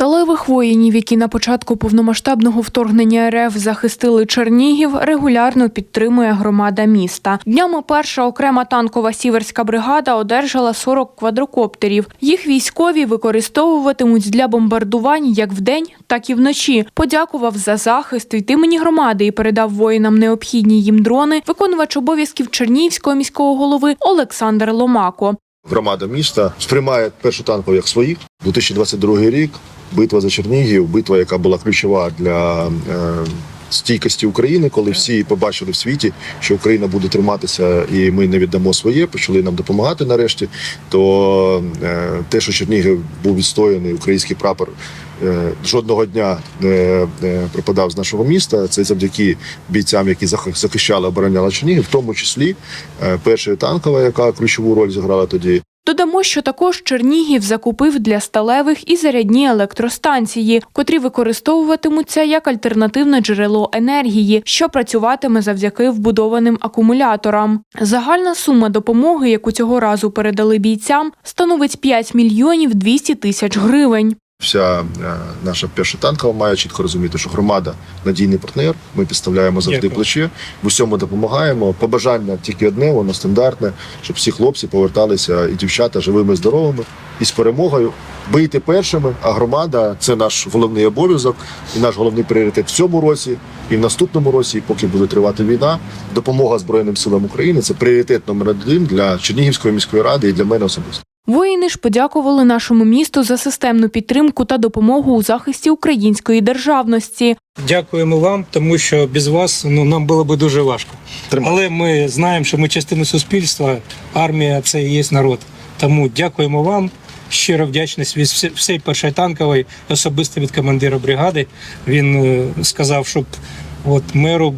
Сталевих воїнів, які на початку повномасштабного вторгнення РФ захистили Чернігів, регулярно підтримує громада міста. Днями перша окрема танкова сіверська бригада одержала 40 квадрокоптерів. Їх військові використовуватимуть для бомбардувань як вдень, так і вночі. Подякував за захист від імені громади і передав воїнам необхідні їм дрони. Виконувач обов'язків Чернігівського міського голови Олександр Ломако. Громада міста сприймає першу танку як своїх. 2022 рік битва за Чернігів, битва, яка була ключова для е, стійкості України, коли всі побачили в світі, що Україна буде триматися і ми не віддамо своє, почали нам допомагати нарешті. То е, те, що Чернігів був відстояний, український прапор. е, Жодного дня не пропадав з нашого міста. Це завдяки бійцям, які зах- захищали, обороняли Чернігів, в тому числі е, перша танкова, яка ключову роль зіграла тоді. Додамо, що також Чернігів закупив для сталевих і зарядні електростанції, котрі використовуватимуться як альтернативне джерело енергії, що працюватиме завдяки вбудованим акумуляторам. Загальна сума допомоги, яку цього разу передали бійцям, становить 5 мільйонів 200 тисяч гривень. Вся е, наша перша танкова має чітко розуміти, що громада надійний партнер. Ми підставляємо завжди Дякую. плече, в усьому допомагаємо. Побажання тільки одне, воно стандартне, щоб всі хлопці поверталися і дівчата живими, здоровими і з перемогою. Бийте першими, а громада це наш головний обов'язок і наш головний пріоритет в цьому році, і в наступному році, і поки буде тривати війна. Допомога Збройним силам України це пріоритет номер один для Чернігівської міської ради і для мене особисто. Воїни ж подякували нашому місту за системну підтримку та допомогу у захисті української державності. Дякуємо вам, тому що без вас ну нам було б дуже важко. Але ми знаємо, що ми частина суспільства. Армія це і є народ. Тому дякуємо вам. Щиро вдячність від всі- всієї першої танкової, особисто від командира бригади. Він е, сказав, щоб от меру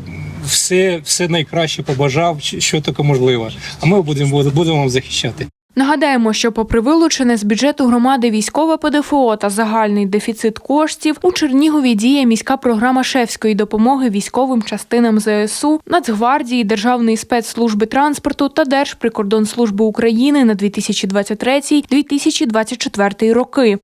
все, все найкраще побажав, що таке можливо. А ми будемо будемо вам захищати. Нагадаємо, що попри вилучене з бюджету громади військове ПДФО та загальний дефіцит коштів, у Чернігові діє міська програма шефської допомоги військовим частинам ЗСУ, Нацгвардії, Державної спецслужби транспорту та Держприкордонслужби України на 2023-2024 роки.